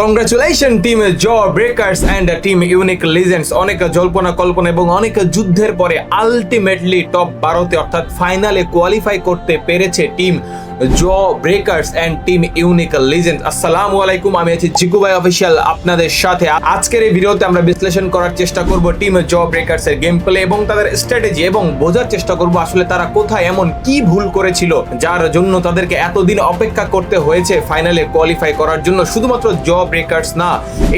Congratulation team jaw breakers and team unique legends অনেক জল্পনা, কল্পনা এবং অনেক যুদ্ধের পরে আলটিমেটলি টপ বারোতে অর্থাৎ ফাইনালে কোয়ালিফাই করতে পেরেছে team jaw breakers and team unique legend আসসালামু আলাইকুম আমি আছি জিগু ভাই অফিসিয়াল আপনাদের সাথে। আজকের এই ভিডিওতে আমরা বিশ্লেষণ করার চেষ্টা করব টিম জ ব্রেকার্স এর গেম প্লে এবং তাদের স্ট্র্যাটেজি এবং বোঝার চেষ্টা করব আসলে তারা কোথায় এমন কি ভুল করেছিল, যার জন্য তাদেরকে এতদিন অপেক্ষা করতে হয়েছে ফাইনালে কোয়ালিফাই করার জন্য। শুধুমাত্র জ ব্রেকার্স না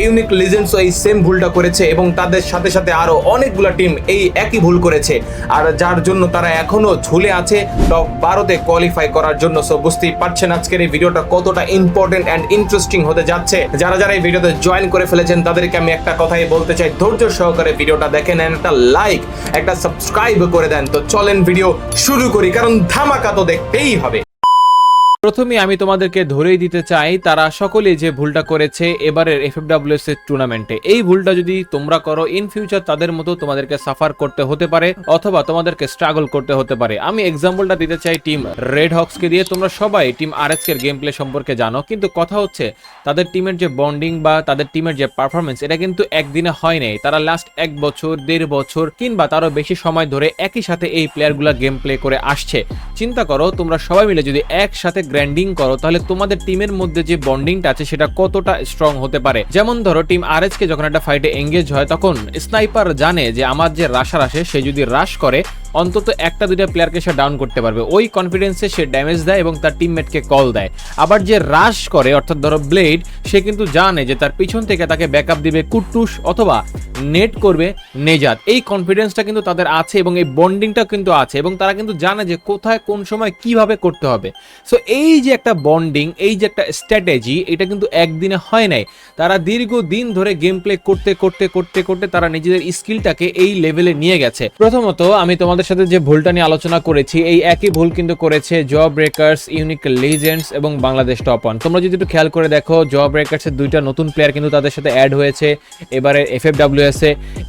ইউনিক লিজেন্ডসও এই সেম ভুলটা করেছে এবং তাদের সাথে সাথে আরও অনেকগুলো টিম এই একই ভুল করেছে। আর যার জন্য তারা এখনও ঝুলে আছে টপ বারোতে কোয়ালিফাই করার জন্য। সো বুঝতেই পারছেন আজকের এই ভিডিওটা কতটা ইম্পর্টেন্ট অ্যান্ড ইন্টারেস্টিং হতে যাচ্ছে। যারা যারা এই ভিডিওতে জয়েন করে ফেলেছেন, তাদেরকে আমি একটা কথাই বলতে চাই। ধৈর্য সহকারে ভিডিওটা দেখেন and একটা লাইক একটা সাবস্ক্রাইব করে দেন। তো চলেন ভিডিও শুরু করি, কারণ ধামাকা তো দেখতেই হবে। প্রথমে আমি তোমাদেরকে ধরেই দিতে চাই, তারা সকলে যে ভুলটা করেছে এবারের এফএফডব্লিউএস এর টুর্নামেন্টে এই ভুলটা যদি তোমরা করো ইন ফিউচার তাদের মতো তোমাদেরকে সাফার করতে হতে পারে অথবা তোমাদেরকে স্ট্রাগল করতে হতে পারে। আমি এক্সাম্পলটা দিতে চাই টিম রেড হক্সকে দিয়ে। তোমরা সবাই টিম আরএসকে এর গেম প্লে সম্পর্কে জানো, কিন্তু কথা হচ্ছে, তাদের টিমের যে বন্ডিং বা তাদের টিমের যে পারফরমেন্স এটা কিন্তু একদিনে হয় নাই। তারা লাস্ট এক বছর, দেড় বছর কিংবা তারও বেশি সময় ধরে একই সাথে এই প্লেয়ারগুলো গেম প্লে করে আসছে। চিন্তা করো, তোমরা সবাই মিলে যদি একসাথে গ্র্যান্ডিং করো, তাহলে তোমাদের টিমের মধ্যে যে বন্ডিংটা আছে, সেটা কতটা স্ট্রং হতে পারে? যেমন ধরো টিম আর কে যখন একটা ফাইটে এঙ্গেজ হয়, তখন স্নাইপার জানে যে, আমার যে রাশার আসে, সে যদি রাশ করে অন্তত একটা দুইটা প্লেয়ারকে সে ডাউন করতে পারবে। ওই কনফিডেন্সে সে ড্যামেজ দেয় এবং তার টিমমেটকে কল দেয়। আবার যে রাশ করে, অর্থাৎ ধরো ব্লেড সে কিন্তু জানে যে তার পিছন থেকে তাকে ব্যাকআপ দিবে কুট্টুস অথবা নেট করবে নেজাত এই কনফিডেন্সটা কিন্তু তাদের আছে এবং এই বন্ডিংটা কিন্তু আছে এবং তারা কিন্তু জানে যে কোথায়, কোন সময় কীভাবে করতে হবে। সো এই যে একটা বন্ডিং এই যে একটা স্ট্র্যাটেজি এটা কিন্তু একদিনে হয় নাই। তারা দীর্ঘদিন ধরে গেম প্লে করতে করতে করতে করতে তারা নিজেদের স্কিলটাকে এই লেভেলে নিয়ে গেছে। প্রথমত আমি তোমাদের সাথে যে ভুলটা নিয়ে আলোচনা করেছি, এই একই ভুল কিন্তু করেছে জব ব্রেকার্স ইউনিক লিজেন্ডস এবং বাংলাদেশ টপ ওয়ান তোমরা যদি একটু খেয়াল করে দেখো জব ব্রেকার্স এর দুইটা নতুন প্লেয়ার কিন্তু তাদের সাথে অ্যাড হয়েছে। এবারে F F W S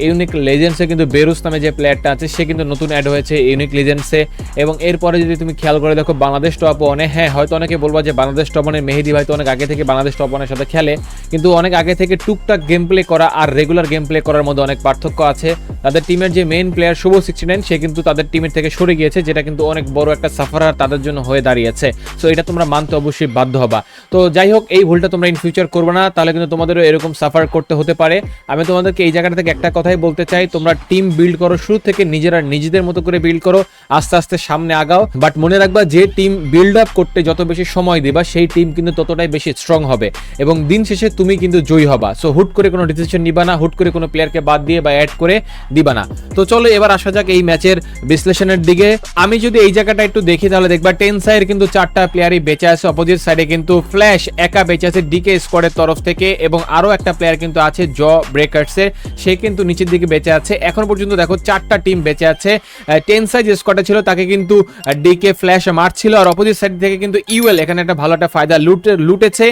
unique লেজেন্ডসে কিন্তু বেরুস নামে যে প্লেয়ারটা আছে, সে কিন্তু নতুন অ্যাড হয়েছে ইউনিক লিজেন্ডসে এবং এরপরে যদি তুমি খেয়াল করে দেখো, বাংলাদেশ টপ ওয়ানে হ্যাঁ হয়তো অনেকে বলবা যে বাংলাদেশ টপ ওয়ানের মেহেদি ভাই তো অনেক আগে থেকে বাংলাদেশ টপ ওয়ানের সাথে খেলে, কিন্তু অনেক আগে থেকে টুকটাক গেম প্লে করা আর রেগুলার গেম প্লে করার মধ্যে অনেক পার্থক্য আছে। তাদের টিমের যে main player Shuvo sixty nine সে কিন্তু তাদের টিমের থেকে সরে গিয়েছে, যেটা কিন্তু অনেক বড় একটা সাফারার তাদের জন্য হয়ে দাঁড়িয়েছে। সো এটা তোমরা মানতে অবশ্যই বাধ্য হবা। তো যাই হোক, এই ভুলটা তোমরা ইন ফিউচার করবে না, তাহলে কিন্তু তোমাদেরও এরকম সাফার করতে হতে পারে। আমি তোমাদেরকে এই জায়গাটা থেকে একটা কথাই বলতে চাই, তোমরা টিম বিল্ড করো, শুরু থেকে নিজেরা নিজেদের মতো করে বিল্ড করো, আস্তে আস্তে সামনে আগাও। বাট মনে রাখবা, যে টিম বিল্ড আপ করতে যত বেশি সময় দিবা, সেই টিম কিন্তু ততটাই বেশি স্ট্রং হবে। এবং দিন শেষে তুমি কিন্তু জয়ী হবা। সো হুট করে কোনো ডিসিশন নিবা না, হুট করে কোনো প্লেয়ারকে বাদ দিয়ে বা অ্যাড করে দিবা না। তো চলো, এবার আসা যাক এই ম্যাচের বিশ্লেষণের দিকে। আমি যদি এই জায়গাটা একটু দেখি তাহলে দেখবা টেন সাইড কিন্তু চারটা প্লেয়ারই বেঁচে আছে। অপোজিট সাইডে কিন্তু ফ্ল্যাশ একা বেঁচে আছে ডিকে স্কোয়াডের তরফ থেকে এবং আরও একটা প্লেয়ার কিন্তু আছে জ ব্রেকার্সের সে কিন্তু নিচের দিকে বেঁচে আছে। এখন পর্যন্ত দেখো চারটা টিম বেঁচে আছে। টেন সাইজ স্কোয়াডে ছিল তাকে কিন্তু ডিকে ফ্ল্যাশ মারছিল আর অপোজিট সাইড থেকে কিন্তু ইউএল এখানে একটা ভালো একটা ফায়দা লুটে, লুটেছে।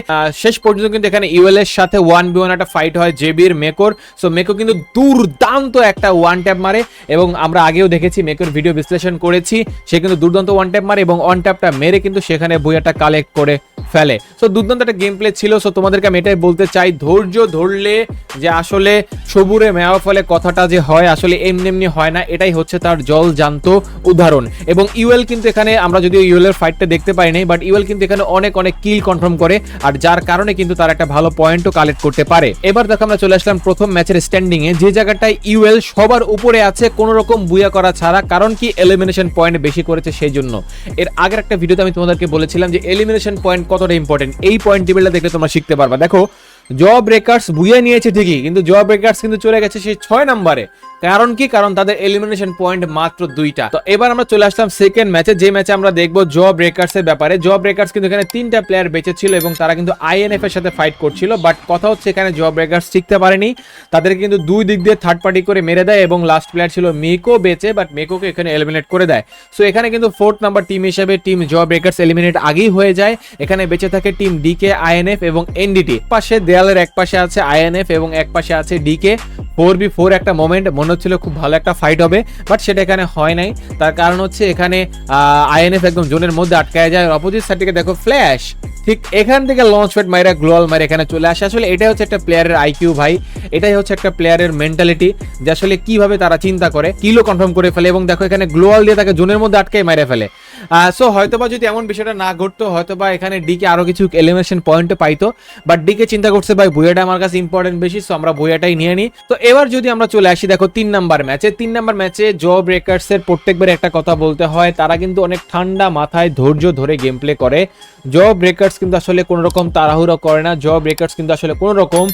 শেষ পর্যন্ত কিন্তু এখানে ইউএল এর সাথে ওয়ান বি ওয়ান একটা ফাইট হয় জেবির মেকর সো মেকো কিন্তু দুর্দান্ত একটা ওয়ান ট্যাপ মারে এবং আমরা আগেও দেখেছি মেকর ভিডিও বিশ্লেষণ করেছি। সে কিন্তু দুর্দান্ত ওয়ান ট্যাপ মারে এবং ওয়ান ট্যাপটা মেরে কিন্তু সেখানে বইয়াটা কালেক্ট করে ফেলে। সো দুর্দান্ত একটা গেম প্লে ছিল। সো তোমাদেরকে আমি এটাই বলতে চাই, ধৈর্য ধরলে যে আসলে সবুরে মেওয়া ফলে কথাটা যে হয়, আসলে এমনি এমনি হয় না। এটাই হচ্ছে তার জল জান্ত উদাহরণ। এবং ইউএল কিন্তু এখানে, আমরা যদিও ইউএল এর ফাইটটা দেখতে পাই নাই বাট ইউএল কিন্তু এখানে অনেক অনেক কিল কনফার্ম করে, আর যার কারণে কিন্তু তার একটা ভালো পয়েন্টও কালেক্ট করতে পারে। এবার দেখো, আমরা চলে আসলাম প্রথম ম্যাচের স্ট্যান্ডিং এ যে জায়গাটায় ইউএল সবার উপরে আছে কোন রকম বুয়া করা ছাড়া, কারণ কি এলিমিনেশন পয়েন্ট বেশি করেছে সেই জন্য এর আগের একটা ভিডিওতে আমি তোমাদেরকে বলেছিলাম যে এলিমিনেশন পয়েন্ট কতটা ইম্পর্টেন্ট এই পয়েন্ট টেবিলটা দেখলে তোমরা শিখতে পারবা। দেখো জব ব্রেকার্স বুয়ে নিয়েছে ঠিকই, কিন্তু জব ব্রেকার্স কিন্তু চলে গেছে সেই ছয় নম্বরে। কারণ কি? কারণ তাদের এলিমিনেশন পয়েন্ট মাত্র দুইটা। তো এবার আমরা চলে আসলাম সেকেন্ড ম্যাচে যে ম্যাচে আমরা দেখব জব ব্রেকার্স এর ব্যাপারে। জব ব্রেকার্স কিন্তু এখানে তিনটা প্লেয়ার বেঁচে ছিল এবং তারা কিন্তু আইএনএফ এর সাথে ফাইট করছিল বাট কথা হচ্ছে এখানে জব ব্রেকার্স শিখতে পারেনি। তাদেরকে কিন্তু দুই দিক দিয়ে থার্ড পার্টি করে মেরে দেয় এবং লাস্ট প্লেয়ার ছিল মেকো বেঁচে বাট মেকোকে এখানে এলিমিনেট করে দেয়। সো এখানে কিন্তু ফোর্থ নাম্বার টিম হিসেবে টিম জব ব্রেকার্স এলিমিনেট আগেই হয়ে যায়। এখানে বেঁচে থাকে টিম ডিকে আইএনএফ এবং এনডিটি পাশে দেয়ালের এক পাশে আছে আইএনএফ এবং এক পাশে আছে ডিকে ফোর বি ফোর একটা মোমেন্ট মনে হচ্ছিল খুব ভালো একটা ফাইট হবে বাট সেটা এখানে হয় নাই। তার কারণ হচ্ছে এখানে আইএনএফ একদম জোনের মধ্যে আটকায় যায় অপোজিট সাইড থেকে দেখো ফ্ল্যাশ ঠিক এখান থেকে লঞ্চ প্যাড মাইরা গ্লোয়াল মাইরা এখানে চলে আসে। আসলে এটাই হচ্ছে একটা প্লেয়ারের আইকিউ ভাই। এটাই হচ্ছে একটা প্লেয়ারের মেন্টালিটি যে আসলে কীভাবে তারা চিন্তা করে, কিলো কনফার্ম করে ফেলে, এবং দেখো এখানে গ্লোয়াল দিয়ে তাকে জোনের মধ্যে আটকে মেরে ফেলে। সো হয়তোবা যদি এমন বিষয়টা না ঘটতো, হয়তোবা এখানে ডিকে আরও কিছু এলিমিনেশন পয়েন্ট পাইতো বাট ডিকে চিন্তা করছে, ভাই ভুয়াটা আমার কাছে ইম্পর্টেন্ট বেশি সো আমরা ভুয়াটাই নিয়ে নিই। তো এবার যদি আমরা চলে আসি, দেখো নাম্বার ম্যাচে, তিন নাম্বার ম্যাচে জ ব্রেকার্স এর প্রত্যেকবার একটা কথা বলতে হয়, তারা কিন্তু অনেক ঠান্ডা মাথায় ধৈর্য ধরে গেম প্লে করে। জ ব্রেকার্স কিন্তু আসলে কোনো রকম তাড়াহুড়ো করে না জ ব্রেকার্স কিন্তু আসলে কোনো রকম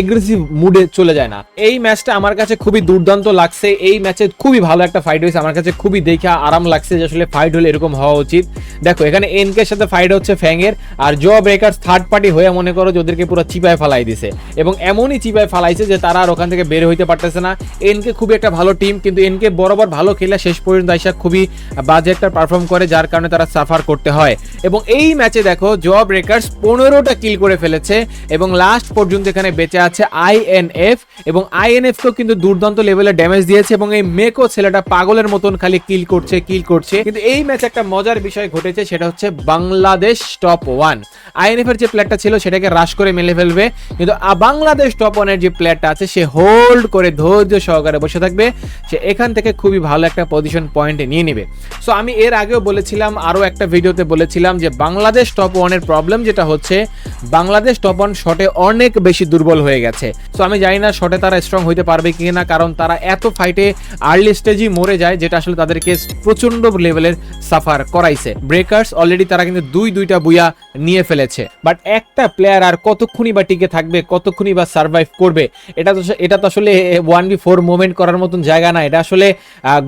এগ্রেসিভ মুডে চলে যায় না। এই ম্যাচটা আমার কাছে খুবই দুর্দান্ত লাগছে, এই ম্যাচে খুবই ভালো একটা ফাইট হয়েছে, আমার কাছে খুবই দেখে আরাম লাগছে যে আসলে ফাইট হলে এরকম হওয়া উচিত। দেখো, এখানে এনকের সাথে ফাইট হচ্ছে ফ্যাংয়ের আর জ ব্রেকার্স থার্ড পার্টি হয়ে মনে করো যে ওদেরকে পুরো চিপায় ফালাই দিছে। এবং এমনই চিপায় ফালাইছে যে তারা আর ওখান থেকে বের হইতে পারতেছে না। এনকে খুবই একটা ভালো টিম কিন্তু এনকে বরাবর ভালো খেলে শেষ পর্যন্ত আইসা খুবই বাজে একটা পারফর্ম করে, যার কারণে তারা সাফার করতে হয়। এবং এই ম্যাচে দেখো জব ব্রেকার্স পনেরোটা কিল করে ফেলেছে, এবং লাস্ট পর্যন্ত এখানে বেঁচে আছে আইএনএফ এবং আইএনএফ কেও কিন্তু দুর্দান্ত লেভেলে ড্যামেজ দিয়েছে, এবং এই মেকো ছেলেটা পাগলের মতন খালি কিল করছে কিল করছে। কিন্তু এই ম্যাচে একটা মজার বিষয় ঘটেছে, সেটা হচ্ছে বাংলাদেশ টপ ওয়ান আইএনএফ এর যে প্লেয়ারটা ছিল, সেটাকে হ্রাস করে মেলে ফেলবে, কিন্তু বাংলাদেশ টপ ওয়ানের যে প্লেয়ারটা আছে, সে হোল্ড করে ধৈর্য সহকারে বসে থাকবে সে এখান থেকে খুবই ভালো একটা পজিশন পয়েন্টে নিয়ে নেবে। সো আমি এর আগেও বলেছিলাম, আরও একটা ভিডিওতে বলেছিলাম যে বাংলাদেশ টপ ওয়ানের প্রবলেম যেটা হচ্ছে বাংলাদেশ টপ ওয়ান শটে অনেক বেশি দুর্বল হয়ে গেছে। সো আমি জানি না শটে তারা স্ট্রং হইতে পারবে কি না কারণ তারা এত ফাইটে আর্লি স্টেজই মরে যায়, যেটা আসলে তাদেরকে প্রচণ্ড লেভেলের সাফার করাইছে। ব্রেকার্স অলরেডি তারা কিন্তু দুই, দুইটা বুয়া নিয়ে ফেলেছে। বাট একটা প্লেয়ার আর কতক্ষণই বা টিকে থাকবে, কতক্ষণই বা সার্ভাইভ করবে, এটা তো এটা তো আসলে ওয়ান বি ফোর মুভমেন্ট করার মতন জায়গা না। এটা আসলে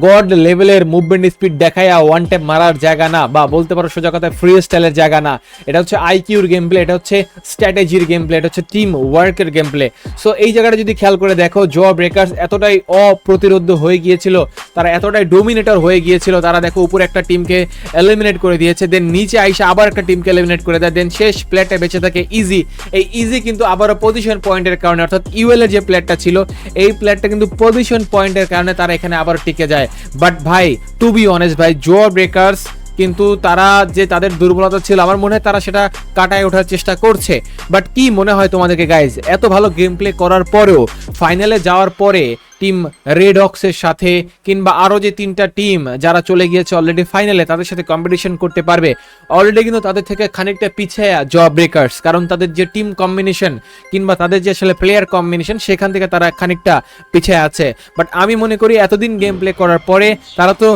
গড লেভেলের মুভমেন্ট স্পিড দেখায় ওয়ান ট্যাপ মারার জায়গা না, বা বলতে পারো সোজা কথায় ফ্রি স্টাইলের জায়গা না। এটা হচ্ছে আইকিউর গেম প্লে এটা হচ্ছে স্ট্র্যাটেজির গেম প্লে এটা হচ্ছে টিম ওয়ার্কের গেম প্লে সো এই জায়গাটা যদি খেয়াল করে দেখো জ ব্রেকার্স এতটাই অপ্রতিরোধ হয়ে গিয়েছিল, তারা এতটাই ডোমিনেটর হয়ে গিয়েছিল, তারা দেখো উপরে একটা টিমকে এলিমিনেট করে দিয়েছে দেন নিচে আইসা আবার একটা টিমকে এলিমিনেট করে দেয় দেন শেষ প্লেয়ারটা বেঁচে থাকে ইজি এই ইজি কিন্তু আবারও পজিশন পয়েন্টের কারণে, অর্থাৎ ইউএল এর যে প্লেটটা ছিল, এই প্লেয়ারটা কিন্তু পজিশন পয়েন্টের কারণে তারা এখানে আবার টিকে যায়। বাট ভাই টু বি অনেস্ট ভাই জো ব্রেকার্স কিন্তু তারা যে তাদের দুর্বলতা ছিল, আমার মনে হয় তারা সেটা কাটায় ওঠার চেষ্টা করছে। বাট কি মনে হয় তোমাদেরকে গাইজ এত ভালো গেম প্লে করার পরেও ফাইনালে যাওয়ার পরে টিম রেড অক্সের সাথে কিংবা আরও যে তিনটা টিম যারা চলে গিয়েছে অলরেডি ফাইনালে তাদের সাথে কম্পিটিশন করতে পারবে। অলরেডি কিন্তু তাদের থেকে খানিকটা পিছিয়ে জব ব্রেকার্স কারণ তাদের যে টিম কম্বিনেশন কিংবা তাদের যে আসলে প্লেয়ার কম্বিনেশন সেখান থেকে তারা খানিকটা পিছিয়ে আছে। বাট আমি মনে করি এতদিন গেম প্লে করার পরে তারা তো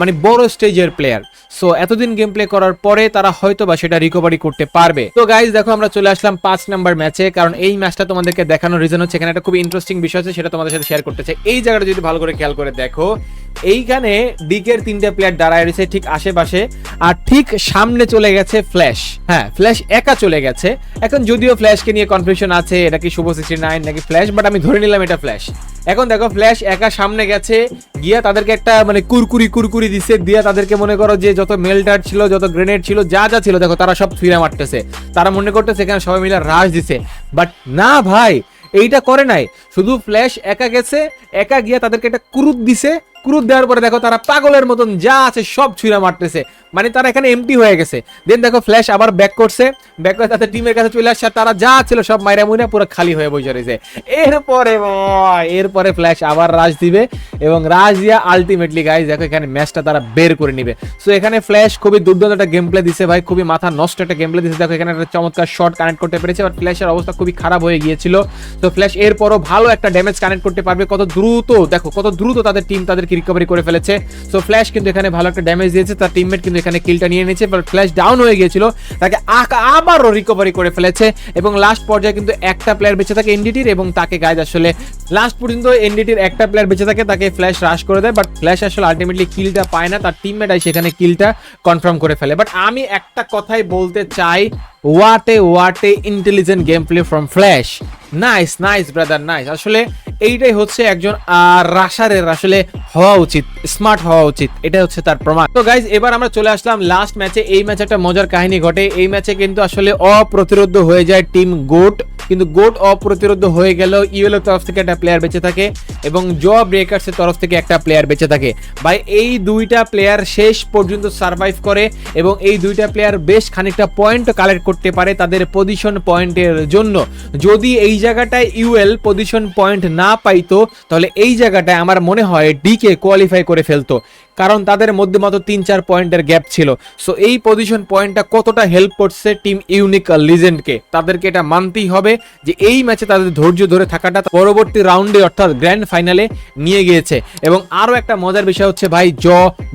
মানে বড় স্টেজের প্লেয়ার সো এতদিন গেম প্লে করার পরে তারা হয়তো বা সেটা রিকভারি করতে পারবে। তো গাইজ দেখো আমরা চলে আসলাম পাঁচ নাম্বার ম্যাচে কারণ এই ম্যাচটা তোমাদেরকে দেখানোর রিজন হচ্ছে এখানে একটা খুব ইন্টারেস্টিং বিষয় আছে, সেটা তোমাদের সাথে শেয়ার করতে চাই। এই জায়গাটা যদি ভালো করে খেয়াল করে দেখো, এইখানে ডিকের তিনটে প্লেয়ার দাঁড়ায় রয়েছে ঠিক আশেপাশে, আর ঠিক সামনে চলে গেছে ফ্ল্যাশ হ্যাঁ ফ্ল্যাশ একা চলে গেছে। এখন যদিও ফ্ল্যাশকে নিয়ে কনফিউশন আছে, এটা কি শুভ সিক্সটি নাইন নাকি ফ্ল্যাশ বাট আমি ধরে নিলাম এটা ফ্ল্যাশ এখন দেখো ফ্ল্যাশ একা সামনে গেছে, গিয়া তাদেরকে একটা মানে কুরকুরি কুরকুরি দিছে, দিয়া তাদেরকে মনে করো যে যত মেলটার ছিল, যত গ্রেনেড ছিল, যা যা ছিল, দেখো, তারা সব ফিরে মারতেছে। তারা মনে করতেছে এখানে সবাই মিলে রাশ দিছে। বাট না ভাই, এইটা করে নাই। শুধু ফ্ল্যাশ একা গেছে, একা গিয়া তাদেরকে একটা কুরুত দিছে কুরুত দেওয়ার পরে দেখো তারা পাগলের মতন যা আছে সব ছুঁড়া মারতেছে। মানে তারা এখানে এমটি হয়ে গেছে। দেন দেখো ফ্ল্যাশ আবার ব্যাক করছে। ব্যাক করে তাদের টিমের কাছে চলে আসছে তারা যা ছিল সব মাইরা মুইরা পুরো খালি হয়ে বসে রয়েছে। এরপরে এরপরে ফ্ল্যাশ আবার রাজ দিবে এবং রাজ দিয়া আলটিমেটলি গাইজ দেখো এখানে ম্যাচটা তারা বের করে নিবে। সো এখানে ফ্ল্যাশ খুবই দুর্দান্ত একটা গেম প্লে দিছে ভাই, খুবই মাথা নষ্ট একটা গেম প্লে দিছে। দেখো এখানে একটা চমৎকার শট কানেক্ট করতে পেরেছে বাট ফ্ল্যাশের অবস্থা খুবই খারাপ হয়ে গিয়েছিল। তো ফ্ল্যাশ এরপরও ভালো একটা ড্যামেজ কানেক্ট করতে পারবে। কত দ্রুত, দেখো কত দ্রুত তাদের টিম তাদেরকে রিকভারি করে ফেলেছে? সো ফ্ল্যাশ কিন্তু এখানে ভালো একটা ড্যামেজ দিয়েছে, তার টিমমেট কিন্তু এখানে কিলটা নিয়ে নিয়েছে বাট ফ্ল্যাশ ডাউন হয়ে গিয়েছিল, তাকে আবারও রিকভারি করে ফেলেছে, এবং লাস্ট পর্যায়ে কিন্তু একটা প্লেয়ার বেঁচে থাকে এনডিটির এবং তাকে গাইজ আসলে লাস্ট পর্যন্ত এনডিটির একটা প্লেয়ার বেঁচে থাকে, তাকে ফ্ল্যাশ রাশ করে দেয় বাট ফ্ল্যাশ আসলে আলটিমেটলি কিলটা পায় না, তার টিমমেট আই সেখানে কিলটা কনফার্ম করে ফেলে। বাট আমি একটা কথাই বলতে চাই what a what a intelligent game play from flash nice nice brother nice আসলে এইটাই হচ্ছে একজন রাশারের আসলে হওয়া উচিত স্মার্ট হওয়া উচিত এটা হচ্ছে তার প্রমাণ। তো গাইজ এবার আমরা চলে আসলাম লাস্ট ম্যাচে এই ম্যাচে একটা মজার কাহিনী ঘটে। এই ম্যাচে কিন্তু আসলে অপ্রতিরোধ হয়ে যায় টিম গোট কিন্তু গোট অপ্রতিরোধ হয়ে গেল ইউএল তরফ থেকে একটা প্লেয়ার বেঁচে থাকে এবং জ ব্রেকার্সের তরফ থেকে একটা প্লেয়ার বেঁচে থাকে। ভাই, এই দুইটা প্লেয়ার শেষ পর্যন্ত সার্ভাইভ করে এবং এই দুইটা প্লেয়ার বেশ খানিকটা পয়েন্ট কালেক্ট করতে পারে তাদের পজিশন পয়েন্টের জন্য। যদি এই জায়গাটায় ইউএল পজিশন পয়েন্ট না পাইতো, তাহলে এই জায়গাটায় আমার মনে হয় ডিকে কোয়ালিফাই করে ফেলতো। কারণ তাদের মধ্যে মাত্র তিন, চার পয়েন্টের গ্যাপ ছিল। সো এই পজিশন পয়েন্টটা কতটা হেল্প করছে টিম ইউনিক লিজেন্ডকে তাদেরকে এটা মানতেই হবে যে এই ম্যাচে তাদের ধৈর্য ধরে থাকাটা পরবর্তী রাউন্ডে অর্থাৎ গ্র্যান্ড ফাইনালে নিয়ে গিয়েছে। এবং আরও একটা মজার বিষয় হচ্ছে ভাই, জ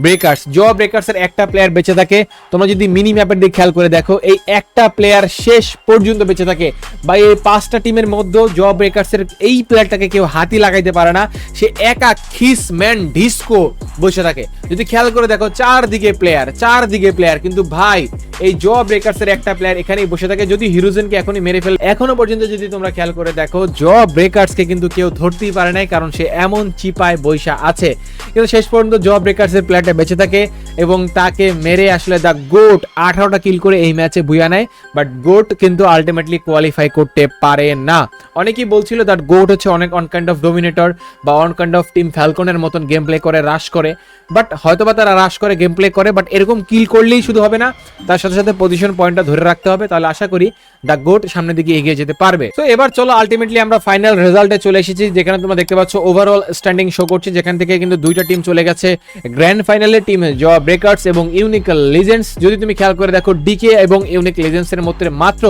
ব্রেকার্স জ ব্রেকার্সের একটা প্লেয়ার বেঁচে থাকে। তোমরা যদি মিনি ম্যাপের দিকে খেয়াল করে দেখো, এই একটা প্লেয়ার শেষ পর্যন্ত বেঁচে থাকে। বা এই পাঁচটা টিমের মধ্যে জ ব্রেকার্সের এই প্লেয়ারটাকে কেউ হাতি লাগাইতে পারে না। সে একা খিস, ম্যান, ডিস্কো বসে থাকে। যদি খেয়াল করে দেখো, চারদিকে প্লেয়ার চারদিকে প্লেয়ার কিন্তু ভাই, এই জ ব্রেকার্স এর একটা প্লেয়ার এখানেই বসে থাকে। যদি হিরোজেনকে এখনই মেরে ফেলে এখনও পর্যন্ত যদি তোমরা খেয়াল করে দেখো জ ব্রেকার্স কে কিন্তু কেউ ধরতেই পারে নাই, কারণ সে এমন চিপায় বৈশা আছে। কিন্তু শেষ পর্যন্ত জ ব্রেকার্সের প্লেয়ারটা বেঁচে থাকে। এবং তাকে মেরে আসলে দ্য গোট আঠারোটা কিল করে এই ম্যাচে বুয়া নেয় বাট গোট কিন্তু আলটিমেটলি কোয়ালিফাই করতে পারে না। অনেকেই বলছিল দ্যাট গোট হচ্ছে অনেক অন কাইন্ড অফ ডোমিনেটর বা অন কাইন্ড অফ টিম ফ্যালকনের মতন গেম প্লে করে রাশ করে বাট হয়তোবা তারা রাশ করে গেম প্লে করে বাট এরকম কিল করলেই শুধু হবে না। তার সাথে সাথে পজিশন পয়েন্টটা ধরে রাখতে হবে। তাহলে আশা করি দ্য গোট সামনের দিকে এগিয়ে যেতে পারবে। তো এবার চলো আলটিমেটলি আমরা ফাইনাল রেজাল্টে চলে এসেছি, যেখানে তোমরা দেখতে পাচ্ছ ওভারঅল স্ট্যান্ডিং শো করছে, যেখান থেকে কিন্তু দুইটা টিম চলে গেছে। গ্র্যান্ড ফাইনালে টিম জ ব্রেকার্স এবং ইউনিক লিজেন্ডস যদি তুমি খেয়াল করে দেখো ডিকে এবং ইউনিক লিজেন্ডস এর মধ্যে মাত্র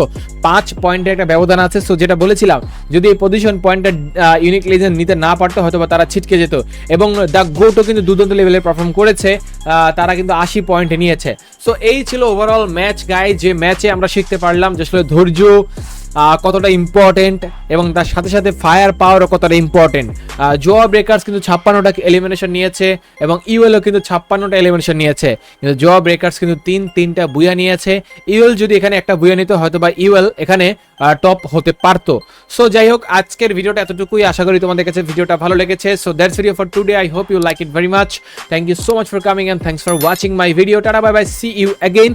পাঁচ পয়েন্টের একটা ব্যবধান আছে। সো যেটা বলেছিলাম, যদি এই পজিশন পয়েন্টটা ইউনিক লিজেন্ড নিতে না পারতো হয়তো বা তারা ছিটকে যেত। এবং দ্য গোটও কিন্তু দুর্দান্ত লেভেলে পারফর্ম করেছে তারা কিন্তু আশি পয়েন্ট নিয়েছে। সো এই ছিল ওভারঅল ম্যাচ গাই যে ম্যাচে আমরা শিখতে পারলাম, যে আসলে ধৈর্য কতটা ইম্পর্টেন্ট এবং তার সাথে সাথে ফায়ার পাওয়ারও কতটা ইম্পর্টেন্ট জোয়া ব্রেকার্স কিন্তু ছাপ্পান্নটা এলিমিনেশন নিয়েছে এবং ইউএলও কিন্তু ছাপ্পান্নটা এলিমিনেশন নিয়েছে। কিন্তু জোয়া ব্রেকার্স কিন্তু তিন, তিনটা বুয়া নিয়েছে। ইউএল যদি এখানে একটা বুয়া নিত, হয়তো বা ইউএল এখানে টপ হতে পারতো। সো যাই হোক, আজকের ভিডিওটা এতটুকুই। আশা করি তোমাদের কাছে ভিডিওটা ভালো লেগেছে। So that's video for today I hope you like it very much thank you so much for coming and thanks for watching my video tata bye bye see you again